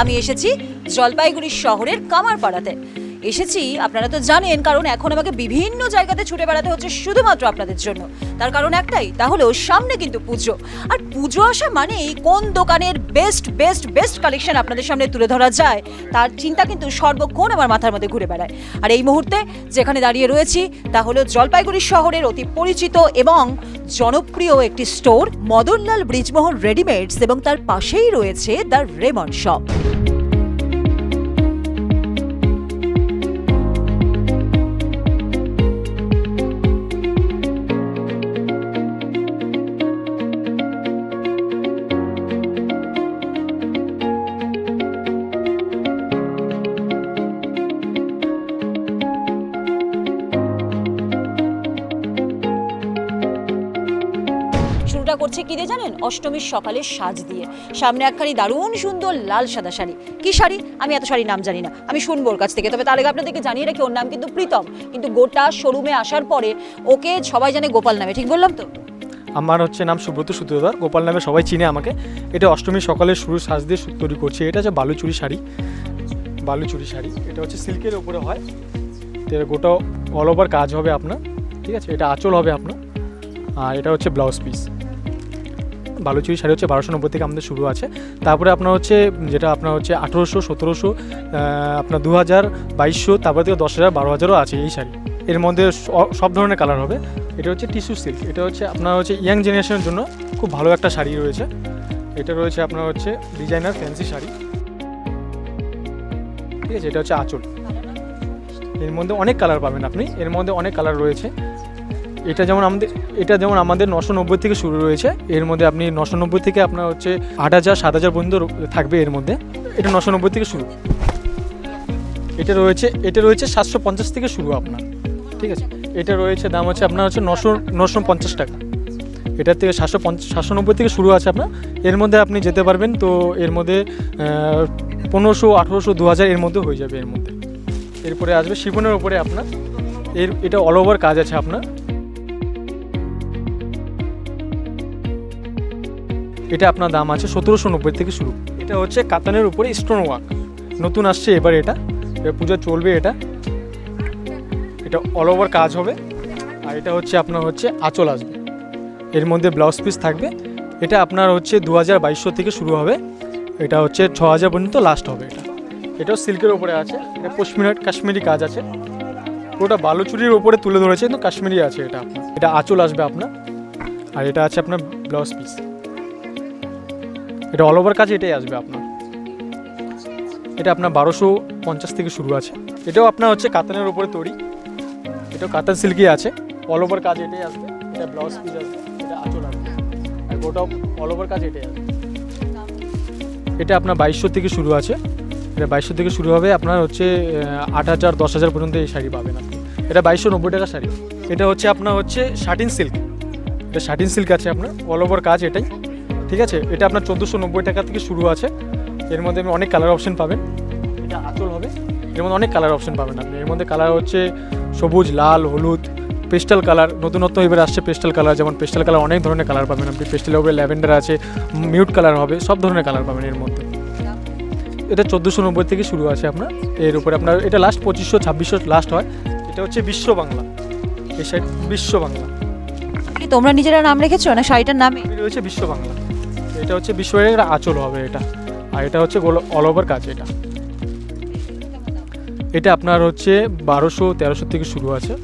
আমি এসেছি জলপাইগুড়ি শহরের কামারপাড়াতে। এসেছি, আপনারা তো জানেন, কারণ এখন আমাকে বিভিন্ন জায়গাতে ছুটে বেড়াতে হচ্ছে শুধুমাত্র আপনাদের জন্য। তার কারণ একটাই, তা হলো সামনে কিন্তু পুজো। আর পুজো আসা মানেই কোন দোকানের বেস্ট বেস্ট বেস্ট কালেকশন আপনাদের সামনে তুলে ধরা যায়, তার চিন্তা কিন্তু সর্বক্ষণ আমার মাথার মধ্যে ঘুরে বেড়ায়। আর এই মুহূর্তে যেখানে দাঁড়িয়ে রয়েছি, তা হলো জলপাইগুড়ি শহরের অতি পরিচিত এবং জনপ্রিয় একটি স্টোর মদনলাল ব্রিজমোহন রেডিমেডস এবং তার পাশেই রয়েছে দ্য রেমন শপ। শুরুটা করছে কি দিয়ে জানেন? অষ্টমীর সকালে সাজ দিয়ে। সামনে একখানি দারুণ সুন্দর লাল সাদা শাড়ি। কি শাড়ি? আমি এত শাড়ির নাম জানি না। আমি শুনব ওর কাছ থেকে। তবে তার আগে আপনাদেরকে জানিয়ে রাখি, ওর নাম কিন্তু প্রীতম। কিন্তু গোটা শোরুমে আসার পরে ওকে সবাই জানে গোপাল নামে। ঠিক বললাম তো? আমার হচ্ছে নাম সুব্রত সূত্রধর। গোপাল নামে সবাই চিনে আমাকে। এটা অষ্টমী সকালে শুরু সাজ দিয়ে তৈরি করছি। এটা হচ্ছে বালুচুরি শাড়ি। বালুচুরি শাড়ি। এটা হচ্ছে সিল্কের উপরে হয়। এর গোটা অল ওভার কাজ হবে আপনার। ঠিক আছে? এটা আঁচল হবে আপনার। আর এটা হচ্ছে ব্লাউজ পিস বালুচুরি শাড়ি হচ্ছে বারোশো নব্বই থেকে আমাদের শুরু আছে। তারপরে আপনার হচ্ছে, যেটা আপনার হচ্ছে আঠেরোশো, সতেরোশো আপনার দু হাজার বাইশশো, তারপরে থেকে দশ হাজার বারো হাজারও আছে এই শাড়ি। এর মধ্যে সব ধরনের কালার হবে। এটা হচ্ছে টিস্যু সিল্ক। এটা হচ্ছে আপনার হচ্ছে ইয়াং জেনারেশনের জন্য খুব ভালো একটা শাড়ি রয়েছে। এটা রয়েছে আপনার হচ্ছে ডিজাইনার ফ্যান্সি শাড়ি। ঠিক আছে, এটা হচ্ছে আঁচল। এর মধ্যে অনেক কালার পাবেন আপনি। এর মধ্যে অনেক কালার রয়েছে। এটা যেমন আমাদের, এটা যেমন আমাদের নশো নব্বই থেকে শুরু রয়েছে, এর মধ্যে আপনি নশো নব্বই থেকে আপনার হচ্ছে আট হাজার, সাত হাজার পর্যন্ত থাকবে এর মধ্যে। এটা নশো নব্বই থেকে শুরু। এটা রয়েছে এটা রয়েছে সাতশো পঞ্চাশ থেকে শুরু আপনার, ঠিক আছে? এটা রয়েছে দাম হচ্ছে আপনার হচ্ছে নশো নশো পঞ্চাশ টাকা। এটার থেকে সাতশো পঞ্চাশ সাতশো নব্বই থেকে শুরু আছে আপনার। এর মধ্যে আপনি যেতে পারবেন তো এর মধ্যে পনেরোশো, আঠেরোশো, দু হাজার এর মধ্যে হয়ে যাবে এর মধ্যে। এরপরে আসবে শিফনের উপরে আপনার। এর, এটা অল ওভার কাজ আছে আপনার। এটা আপনার দাম আছে সতেরোশো নব্বই থেকে শুরু। এটা হচ্ছে কাতানের উপরে স্টোন ওয়ার্ক নতুন আসছে এবার এটা। পুজো চলবে এটা। এটা অল ওভার কাজ হবে। আর এটা হচ্ছে আপনার হচ্ছে আঁচল আসবে। এর মধ্যে ব্লাউজ পিস থাকবে। এটা আপনার হচ্ছে দু হাজার বাইশশো থেকে শুরু হবে। এটা হচ্ছে ছ হাজার পর্যন্ত লাস্ট হবে এটা। এটাও সিল্কের ওপরে আছে। এটা পশমিনা কাশ্মীরি কাজ আছে। পুরোটা বালুচুরির ওপরে তুলে ধরেছে, কিন্তু কাশ্মীরি আছে এটা এটা আঁচল আসবে আপনার। আর এটা আছে আপনার ব্লাউজ পিস এটা অল ওভার কাজ এটাই আসবে আপনার। এটা আপনার বারোশো পঞ্চাশ থেকে শুরু আছে। এটাও আপনার হচ্ছে কাতানের উপরে তৈরি। এটাও কাতান সিল্কি আছে। অল ওভার কাজ এটাই আসবে। এটা ব্লাউজ পিস আসবে এটা আঁচল আসবে আর গোটাও অল ওভার কাজ এটাই আসবে। এটা আপনার বাইশশো থেকে শুরু আছে। এটা বাইশশো থেকে শুরু হবে আপনার হচ্ছে আট হাজার, দশ হাজার পর্যন্ত এই শাড়ি পাবেন আপনি। এটা বাইশশো নব্বই টাকা শাড়ি। এটা হচ্ছে আপনার হচ্ছে শার্টিন সিল্ক এটা শার্টিন সিল্ক আছে আপনার। অল ওভার কাজ এটাই। ঠিক আছে? এটা আপনার চোদ্দোশো নব্বই টাকা থেকে শুরু আছে। এর মধ্যে আপনি অনেক কালার অপশন পাবেন। এটা আঁচল হবে। এর মধ্যে অনেক কালার অপশন পাবেন আপনি। এর মধ্যে কালার হচ্ছে সবুজ লাল হলুদ পেস্টাল কালার নতুনত্ব এবার আসছে পেস্টাল কালার যেমন পেস্টাল কালার অনেক ধরনের কালার পাবেন আপনি। পেস্টালের উপরে ল্যাভেন্ডার আছে মিউট কালার হবে সব ধরনের কালার পাবেন এর মধ্যে। এটা চোদ্দোশো নব্বই থেকে শুরু আছে আপনার। এর উপরে আপনার এটা লাস্ট পঁচিশশো ছাব্বিশশো লাস্ট হয়। এটা হচ্ছে বিশ্ব বাংলা। এই সাইড বিশ্ব বাংলা। তোমরা নিজেরা নাম রেখেছো? না শাড়িটার নামে? রয়েছে বিশ্ব বাংলা। এটা হচ্ছে বিশ্বের আঁচল হবে এটা। আর এটা হচ্ছে অল ওভার কাজ এটা। এটা আপনার হচ্ছে বারোশো তেরোশো থেকে শুরু আছে।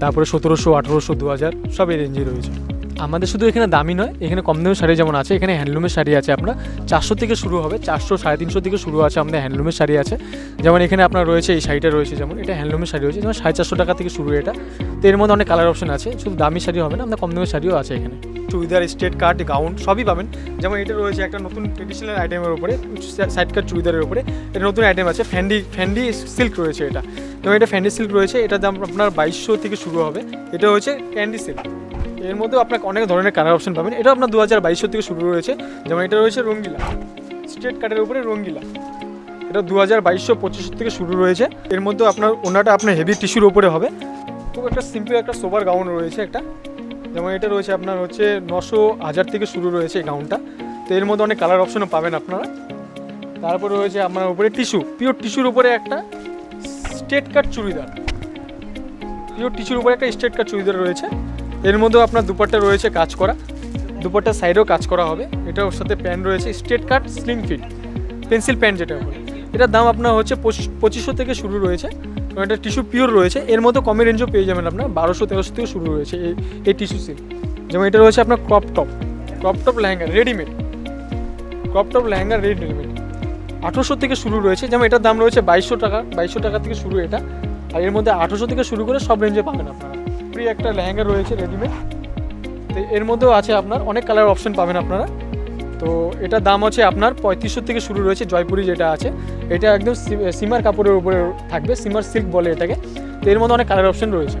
তারপরে সতেরোশো, আঠেরোশো দু হাজার সব এই রেঞ্জে রয়েছে। আমাদের শুধু এখানে দামি নয়, এখানে কম দামের শাড়ি যেমন আছে, এখানে হ্যান্ডলুমের শাড়ি আছে আপনার চারশো থেকে শুরু হবে, চারশো, সাড়ে তিনশো থেকে শুরু আছে আমাদের হ্যান্ডলুমের শাড়ি আছে। যেমন এখানে আপনার রয়েছে, এই শাড়িটা রয়েছে যেমন, এটা হ্যান্ডলুমের শাড়ি রয়েছে, যেমন সাড়ে চারশো টাকা থেকে শুরু এটা। তো এর মধ্যে অনেক কালার অপশন আছে, শুধু দামি শাড়ি হবে না, আমাদের কম দামের শাড়িও আছে এখানে। চুড়িদার স্টেট কাট গাউন সবই পাবেন। যেমন এটা রয়েছে একটা নতুন ট্রেডিশনাল আইটেমের উপরে সাইড কাট চুড়িদারের উপরে। এটা নতুন আইটেম আছে ফ্যান্ডি ফ্যান্ডি সিল্ক রয়েছে এটা। তো এটা ফ্যান্ডি সিল্ক রয়েছে, এটার দাম আপনার বাইশশো থেকে শুরু হবে। এটা হচ্ছে ক্যান্ডি সিল্ক এর মধ্যেও আপনাকে অনেক ধরনের কালার অপশন পাবেন। এটা আপনার দু হাজার বাইশশো থেকে শুরু রয়েছে যেমন এটা রয়েছে রঙ্গিলা। স্ট্রেট কাটের উপরে রঙ্গিলা। এটা দু হাজার বাইশশো, পঁচিশশো থেকে শুরু রয়েছে। এর মধ্যে আপনার ওনাটা আপনার হেভি টিস্যুর উপরে হবে। খুব একটা সিম্পল একটা সোবার গাউন রয়েছে একটা। যেমন এটা রয়েছে আপনার হচ্ছে নশো হাজার থেকে শুরু রয়েছে এই গাউনটা তো এর মধ্যে অনেক কালার অপশনও পাবেন আপনারা। তারপরে রয়েছে আপনার উপরে টিস্যু পিওর টিস্যুর উপরে একটা স্টেট কাট চুড়িদার। পিওর টিস্যুর উপরে একটা স্টেট কাট চুড়িদার রয়েছে। এর মধ্যেও আপনার দুপাট্টা রয়েছে কাজ করা। দুপাট্টার সাইডেও কাজ করা হবে। এটা ওর সাথে প্যান্ট রয়েছে straight cut slim fit pencil pant যেটা বলে। এটার দাম আপনার হচ্ছে পঁচিশ, পঁচিশশো থেকে শুরু রয়েছে। এবং এটা টিস্যু পিওর রয়েছে। এর মধ্যে কমে রেঞ্জও পেয়ে যাবেন আপনার বারোশো, তেরোশো থেকে শুরু রয়েছে এই এই টিস্যু সিল্ক যেমন এটা রয়েছে আপনার crop top crop top lehenga readymade crop top lehenga readymade আঠেরোশো থেকে শুরু রয়েছে। যেমন এটার দাম রয়েছে বাইশশো টাকা বাইশশো টাকা থেকে শুরু এটা। আর এর মধ্যে আঠেরোশো থেকে শুরু করে সব রেঞ্জে পাবেন আপনারা। ফ্রি একটা লেহেঙ্গা রয়েছে রেডিমেড তো এর মধ্যেও আছে আপনার, অনেক কালার অপশন পাবেন আপনারা। তো এটা দাম হচ্ছে আপনার পঁয়ত্রিশশো থেকে শুরু রয়েছে জয়পুরি যেটা আছে। এটা একদম সিমার কাপড়ের উপরে থাকবে, সিমার সিল্ক বলে এটাকে। তো এর মধ্যে অনেক কালার অপশন রয়েছে।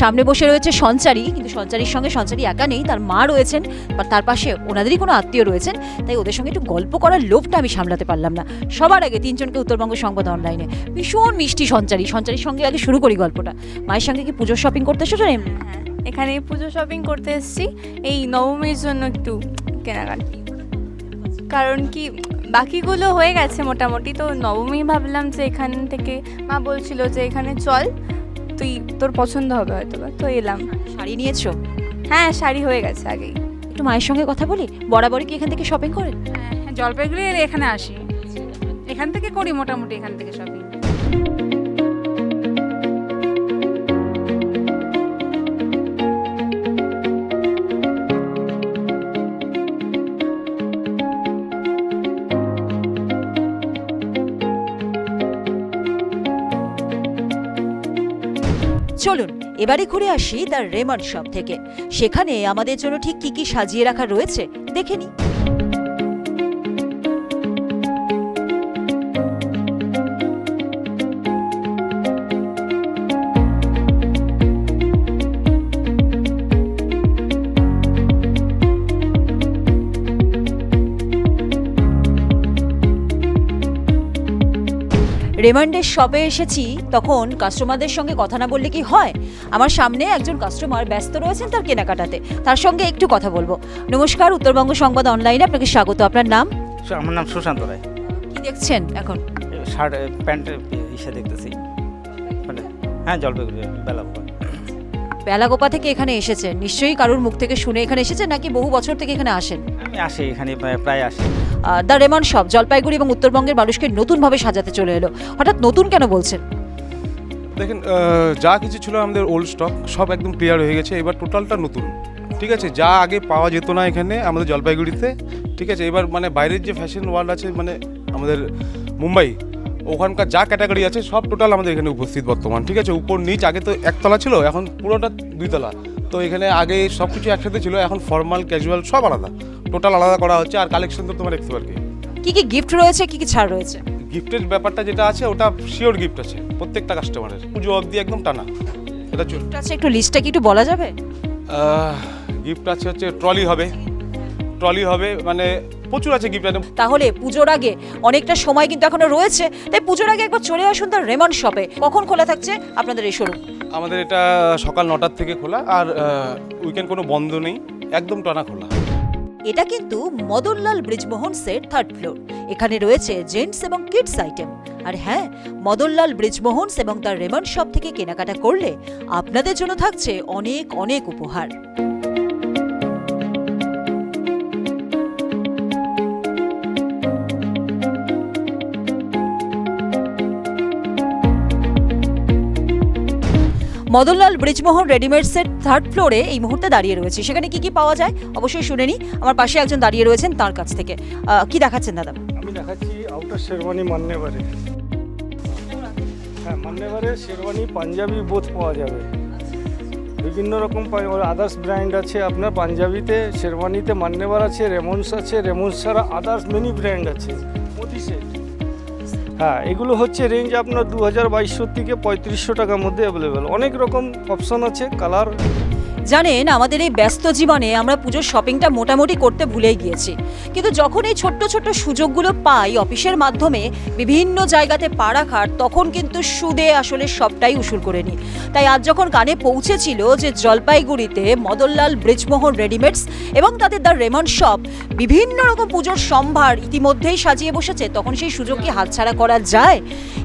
সামনে বসে রয়েছে সঞ্চারী, কিন্তু সঞ্চারীর সঙ্গে সঞ্চারী একা নেই, তার মা রয়েছেন বা তার পাশে ওনাদেরই কোনো আত্মীয় রয়েছেন, তাই ওদের সঙ্গে একটু গল্প করার লোভটা আমি সামলাতে পারলাম না। সবার আগে তিনজনকে উত্তরবঙ্গ সংবাদ অনলাইনে। ভীষণ মিষ্টি সঞ্চারী, সঞ্চারীর সঙ্গে আগে শুরু করি গল্পটা। মায়ের সঙ্গে কি পুজোর শপিং করতে এসেছ হ্যাঁ এখানে পুজো শপিং করতে এসেছি। এই নবমীর জন্য একটু কেনাকাটি। কারণ কি, বাকিগুলো হয়ে গেছে মোটামুটি, তো নবমী ভাবলাম যে এখান থেকে, মা বলছিল যে এখানে চল তুই তোর পছন্দ হবে হয়তো বা। তো এলাম। শাড়ি নিয়েছো? হ্যাঁ শাড়ি হয়ে গেছে আগেই। একটু মায়ের সঙ্গে কথা বলি? বরাবরই কি এখান থেকে শপিং করেন হ্যাঁ জলপাইগুড়ি এলে এখানে আসি। এখান থেকে করি মোটামুটি এখান থেকে শপিং চলুন, এবারে ঘুরে আসি দ্য রেমন্ড শপ থেকে। সেখানে আমাদের জন্য ঠিক কি কি সাজিয়ে রাখা রয়েছে, দেখে নিই। রেমান্ডের শপে এসেছি তখন কাস্টমারদের সঙ্গে কথা না বললে কি হয়? আমার সামনে একজন কাস্টমার ব্যস্ত রয়েছেন তার কেনাকাটাতে। তার সঙ্গে একটু কথা বলব। নমস্কার উত্তরবঙ্গ সংবাদ অনলাইনে আপনাকে স্বাগত। আপনার নাম? আমার নাম সুশান্ত রায়। কি দেখছেন এখন? শার্ট প্যান্টের ইসে দেখতেছি। মানে হ্যাঁ জলপাইগুড়ি বেলা বেলাগোপা থেকে এখানে এসেছেন। নিশ্চয়ই কারোর মুখ থেকে শুনে এখানে এসেছেন নাকি বহু বছর থেকে এখানে আসেন? আমি আসি এখানে প্রায় আসি। দ্য রেমন শপ, জলপাইগুড়ি এবং উত্তরবঙ্গের মানুষকে নতুনভাবে সাজাতে চলে এলো। হঠাৎ নতুন কেন বলছেন? দেখেন যা কিছু ছিল আমাদের ওল্ড স্টক সব একদম ক্লিয়ার হয়ে গেছে। এবার টোটালটা নতুন। ঠিক আছে, যা আগে পাওয়া যেত না এখানে, আমাদের জলপাইগুড়িতে, ঠিক আছে? এবার মানে বাইরের যে ফ্যাশন ওয়ার্ল্ড আছে মানে আমাদের মুম্বাই, ওখানকার যা ক্যাটাগরি আছে, সব টোটাল আমাদের এখানে উপস্থিত বর্তমান। ঠিক আছে? উপর, নিচ, আগে তো একতলা ছিল, এখন পুরোটা দুইতলা। তো এখানে আগে সব কিছু একসাথে ছিল, এখন ফর্মাল ক্যাজুয়াল সব আলাদা। টোটাল আলাদা করা হচ্ছে আর কালেকশন তো তোমার দেখতে পারবে কি কি গিফট রয়েছে কি কি ছাড় রয়েছে? গিফটের ব্যাপারটা যেটা আছে ওটা শিওর গিফট আছে প্রত্যেকটা কাস্টমারের পুজো অবধি একদম টানা। এটা চল আছে একটু লিস্টটা কি একটু বলা যাবে? গিফট আছে হচ্ছে ট্রলি হবে। ট্রলি হবে মানে প্রচুর আছে গিফট আছে তাহলে পুজোর আগে অনেকটা সময় কিন্তু এখনও রয়েছে তাই পুজোর আগে একবার চলে আসুন তার রেমন শপে কখন খোলা থাকছে? আপনাদের এই শোরুম আমাদের এটা সকাল নটার থেকে খোলা আর উইকেন্ড কোনো বন্ধ নেই একদম টানা খোলা। এটা কিন্তু Madanlal Brijmohan set third floor এখানে রয়েছে জেন্টস এবং কিডস আইটেম আর হ্যাঁ মদনলাল ব্রিজমোহনস এবং তার রেমন্ড শপ থেকে কেনাকাটা করলে আপনাদের জন্য থাকছে অনেক অনেক উপহার। Madanlal Brijmohan readymade set third ফ্লোরে এই মুহূর্তে দাঁড়িয়ে রয়েছে। সেখানে কি কি পাওয়া যায়? অবশ্যই শুনে নিই। আমার পাশে একজন দাঁড়িয়ে রয়েছেন তার কাছ থেকে। কি দেখাচ্ছেন দাদা? আমি দেখাচ্ছি আউটার শেরওয়ানি মান্যেবারে হ্যাঁ মান্যেবারে শেরওয়ানি পাঞ্জাবি বোধ পাওয়া যাবে। বিভিন্ন রকম আদার্স ব্র্যান্ড আছে আপনার। পাঞ্জাবিতে শেরওয়ানিতে মান্যেবার আছে, রেমন্স আছে। রেমন্স ছাড়া আদার্স মেনি ব্র্যান্ড আছে। সেট হ্যাঁ এগুলো হচ্ছে রেঞ্জ আপনার দু হাজার বাইশশো থেকে পঁয়ত্রিশশো টাকার মধ্যে অ্যাভেলেবেল অনেক রকম অপশান আছে কালার জানেন, আমাদের এই ব্যস্ত জীবনে আমরা পুজোর শপিংটা মোটামুটি করতে ভুলেই গিয়েছি। কিন্তু যখন এই ছোট্ট ছোট্ট সুযোগগুলো পাই অফিসের মাধ্যমে, বিভিন্ন জায়গাতে পা রাখার, তখন কিন্তু সুদে আসলে সবটাই উসুল করে নিই। তাই আজ যখন কানে পৌঁছেছিল যে জলপাইগুড়িতে মদনলাল ব্রিজমোহন রেডিমেডস এবং তাদের দ্য রেমন্ড শপ বিভিন্ন রকম পুজোর সম্ভার ইতিমধ্যেই সাজিয়ে বসেছে, তখন সেই সুযোগ কি হাতছাড়া করা যায়?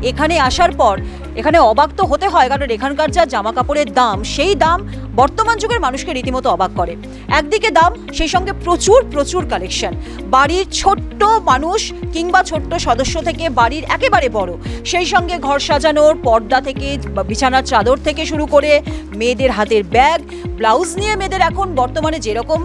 এখানে আসার পর, এখানে অবাক তো হতে হয়, কারণ এখানকার যা জামা কাপড়ের দাম, সেই দাম বর্তমান যুগের মানুষকে রীতিমতো অবাক করে। একদিকে দাম, সেই সঙ্গে প্রচুর প্রচুর কালেকশন বাড়ির ছোট্ট মানুষ কিংবা ছোট্ট সদস্য থেকে বাড়ির একেবারে বড়। সেই সঙ্গে ঘর সাজানোর, পর্দা থেকে বিছানার চাদর থেকে শুরু করে মেয়েদের হাতের ব্যাগ ব্লাউজ নিয়ে মেয়েদের এখন বর্তমানে যেরকম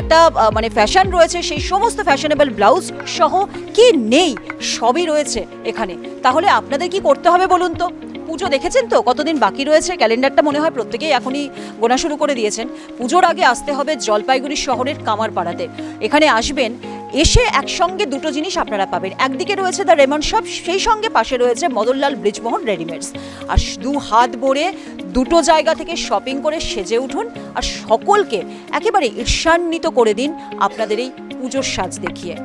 একটা মানে ফ্যাশন রয়েছে, সেই সমস্ত ফ্যাশনেবল ব্লাউজ সহ কি নেই, সবই রয়েছে এখানে। তাহলে আপনাদের কি করতে হবে বলুন তো? পুজো দেখেছেন তো? কতদিন বাকি রয়েছে? ক্যালেন্ডারটা মনে হয় প্রত্যেকেই এখনই গোনা শুরু করে দিয়েছেন। পুজোর আগে আসতে হবে জলপাইগুড়ি শহরের কামারপাড়াতে। এখানে আসবেন, এসে একসঙ্গে দুটো জিনিস আপনারা পাবেন। একদিকে রয়েছে দ্য রেমন শপ সেই সঙ্গে পাশে রয়েছে মদনলাল ব্রিজমোহন রেডিমেডস আর দু হাত ভরে দুটো জায়গা থেকে শপিং করে সেজে উঠুন আর সকলকে একেবারে ঈর্ষান্বিত করে দিন আপনাদের এই পুজোর সাজ দেখিয়ে।